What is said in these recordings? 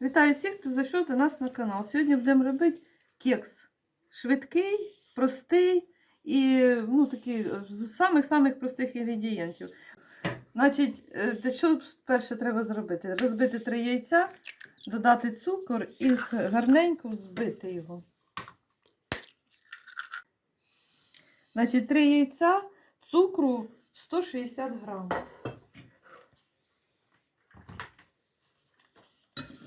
Вітаю всіх, хто зайшов до нас на канал. Сьогодні будемо робити кекс. Швидкий, простий і ну, такий, з самих-самих простих інгредієнтів. Значить, е, для чого перше треба зробити? Розбити три яйця, додати цукор і гарненько взбити його. Значить, три яйця, цукру 160 грам.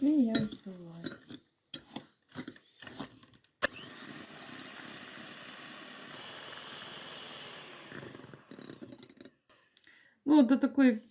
І я збиваю. Ну, до такої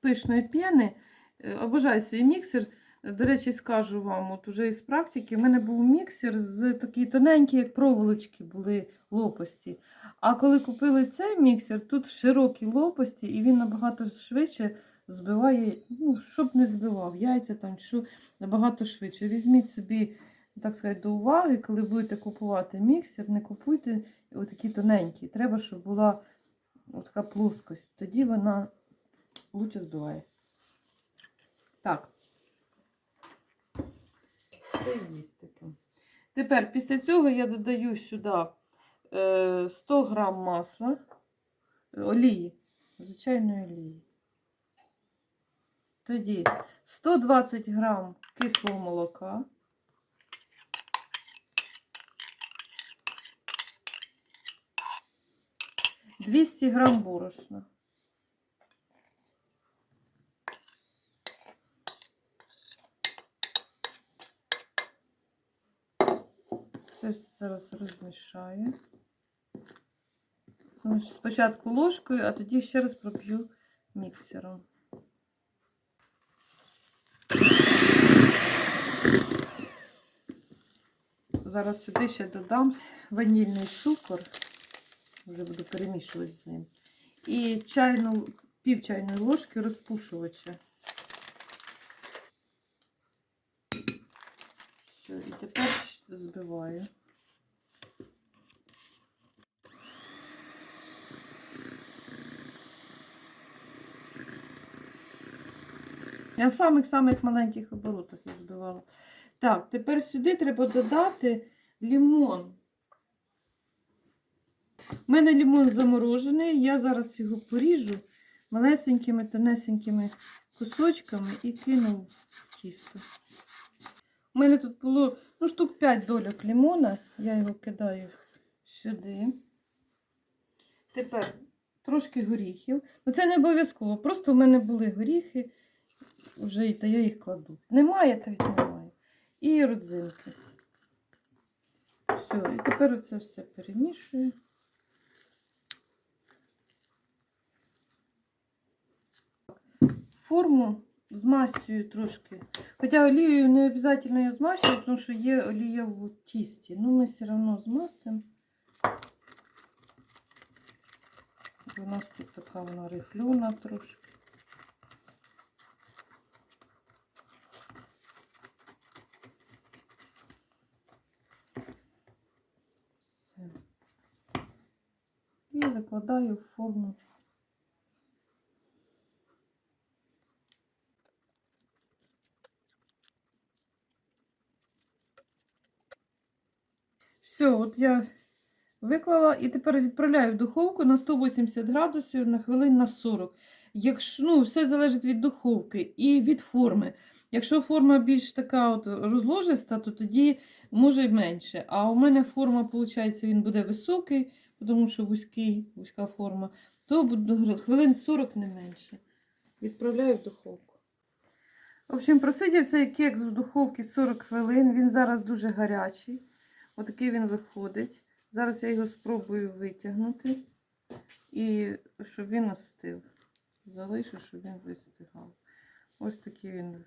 пишної п'яни е, обожаю свій міксер. До речі, скажу вам, от уже із практики, в мене був міксер з такі тоненькі, як проволочки, були лопасті. А коли купили цей міксер, тут широкі лопасті, і він набагато швидше збиває, ну, щоб не збивав яйця там, що набагато швидше. Візьміть собі, так сказати, до уваги, коли будете купувати міксер, не купуйте отакі тоненькі. Треба, щоб була така плоскость. Тоді вона лучше збиває. Так. Це таке. Тепер після цього я додаю сюди е, 100 грам масла, е, олії, звичайної олії. Тоді 120 грам кислого молока. Двісті грам борошна. Це все зараз розмішаю. Спочатку ложкою, а тоді ще раз проп'ю міксером. Зараз сюди ще додам ванільний цукор. Вже буду перемішувати з ним. І чайну, пів чайної ложки розпушувача. Все, і тепер збиваю. Я в самих-самих маленьких оборотах їх збивала. Так, тепер сюди треба додати лимон. У мене лимон заморожений, я зараз його поріжу малесенькими, тонесенькими кусочками і кину в тісто. У мене тут було ну, штук 5 дольок лимона, я його кидаю сюди. Тепер трошки горіхів. Ну це не обов'язково, просто в мене були горіхи, вже, та я їх кладу. Немає, й немає. І родзинки. Все, і тепер оце все перемішую. Форму змастюю трошки. Хоча олією не обов'язково її змащувати, тому що є олія в тісті. Ну, ми все одно змастимо. У нас тут така вона рифлюна трошки. Все. І викладаю в форму. Все, от я виклала і тепер відправляю в духовку на 180 градусів на хвилин на 40. Якщо, ну, все залежить від духовки і від форми. Якщо форма більш така от розложиста, то тоді може й менше. А у мене форма, виходить, він буде високий, тому що вузький, вузька форма, то буде хвилин 40 не менше. Відправляю в духовку. В общем, просидів цей кекс в духовці 40 хвилин. Він зараз дуже гарячий. Отакий він виходить. Зараз я його спробую витягнути і щоб він остив. Залишу, щоб він вистигав. Ось такий він.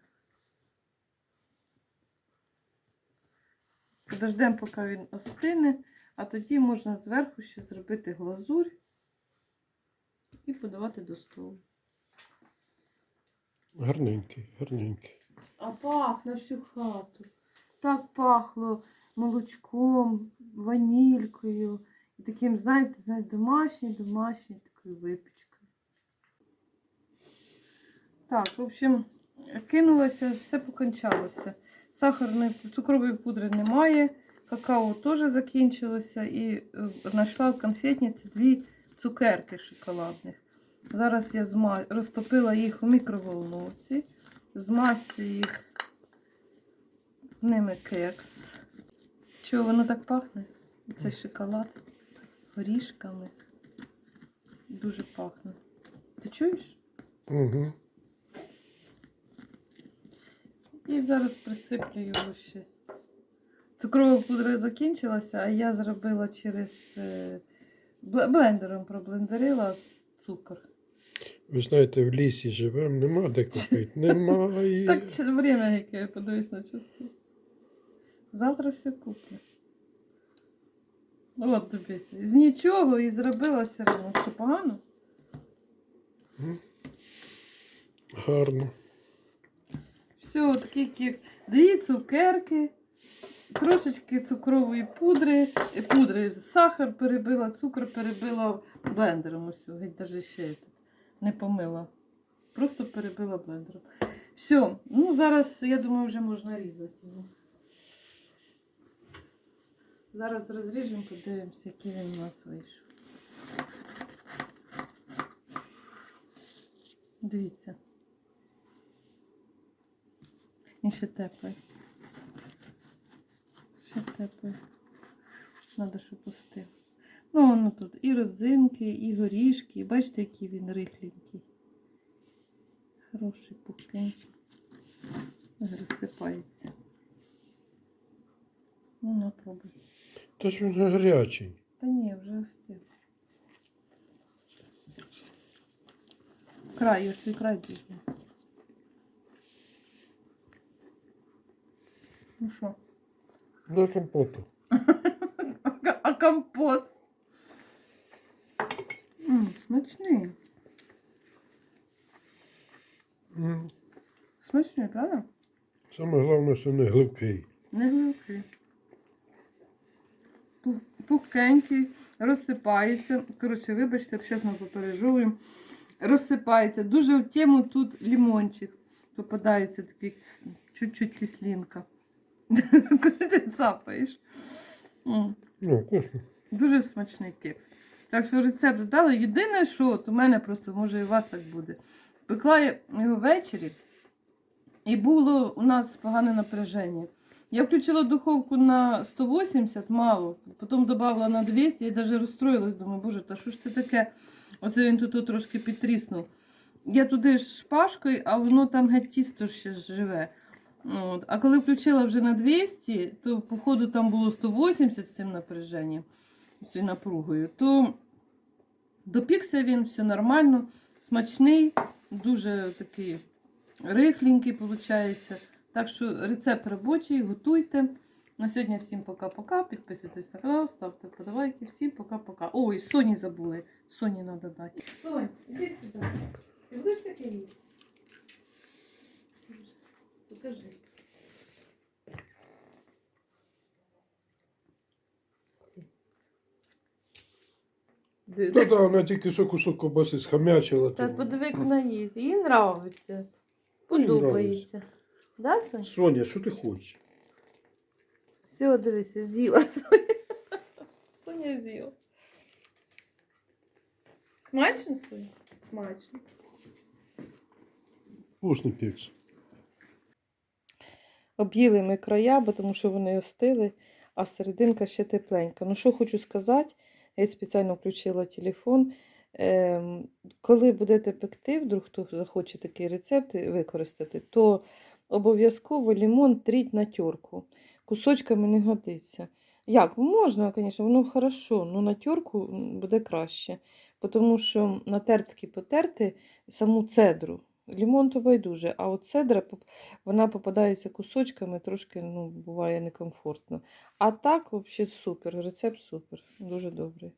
Подождемо, поки він остине, а тоді можна зверху ще зробити глазурь і подавати до столу. Гарненький, гарненький. А пахне всю хату. Так пахло молочком, ванількою і таким, знаєте, знаєте, домашній, домашній такою випічкою. Так, в общем, кинулася, все покончалося. Сахарної цукрової пудри немає, какао теж закінчилося і е, знайшла в конфетниці дві цукерки шоколадних. Зараз я зма... розтопила їх у мікроволновці, змастю їх ними кекс. Чого воно так пахне? Цей шоколад горішками. Дуже пахне. Ти чуєш? Угу. І зараз присиплю його ще. Цукрова пудра закінчилася, а я зробила через е, блендером проблендерила цукор. Ви знаєте, в лісі живемо, нема де купити. Немає. Так время, яке я подивись на часи. Завтра все куплю. От дивися. З нічого і зробила все одно. Що погано? Гарно. Все, такий кекс. Дві цукерки, трошечки цукрової пудри, е, пудри, сахар перебила, цукор перебила блендером. Ось геть даже ще не помила. Просто перебила блендером. Все, ну зараз, я думаю, вже можна різати його. Зараз розріжемо, подивимося, який він у нас вийшов. Дивіться. Він ще теплий. Ще теплий. Надо, щоб пустив. Ну, воно тут і родзинки, і горішки. Бачите, який він рихленький. Хороший. Ось Розсипається. Ну, на пробуй. Та ж він гарячий. Та ні, вже остив. Край, ось той край бігне. Ну що? До компоту. А, компот? М, смачний. М. Смачний, правда? Саме головне, що не гливкий. Не гливкий. Пух- Пухкенький, розсипається. Коротше, вибачте, зараз ми попережовуємо. Розсипається. Дуже в тему тут лимончик. Попадається такий кис- чуть-чуть кислинка. Коли ти цапаєш. М. Ну, вкусно. Дуже смачний кекс. Так що рецепт дали. Єдине, що от у мене просто, може, і у вас так буде. Пекла я його ввечері, і було у нас погане напряження. Я включила духовку на 180, мало, потім додала на 200 і навіть розстроїлась. Думаю, боже, та що ж це таке? Оце він тут трошки підтріснув. Я туди ж шпажкою, а воно там геть тісто ще живе. От. А коли включила вже на 200, то походу там було 180 з цим напряженням, з цією напругою, то допікся він, все нормально, смачний, дуже такий рихленький виходить. Так що рецепт робочий, готуйте. На сьогодні всім пока-пока. Підписуйтесь на канал, ставте подавайки. Всім пока-пока. Ой, Соні забули. Соні треба дати. Сонь, іди сюди. Ти будеш таке їсти? Та да, вона тільки що кусок ковбаси схамячила. Так, то- подиви, як вона їсть. Їй нравиться. Подобається. Да, Сонь? Соня, що ти хочеш? Все, дивися, з'їла Соня. Соня з'їла. Смачно, Соня? Смачно. Вкусний кекс. Об'їли ми края, бо тому що вони остили, а серединка ще тепленька. Ну, що хочу сказати, я спеціально включила телефон. Ем, коли будете пекти, вдруг хто захоче такий рецепт використати, то обов'язково лимон тріть на терку. Кусочками не годиться. Як? Можна, звісно, воно хорошо, але на терку м, буде краще. Тому що на тертки потерти саму цедру. Лимон то байдуже, а от цедра вона попадається кусочками, трошки ну, буває некомфортно. А так, взагалі, супер. Рецепт супер. Дуже добрий.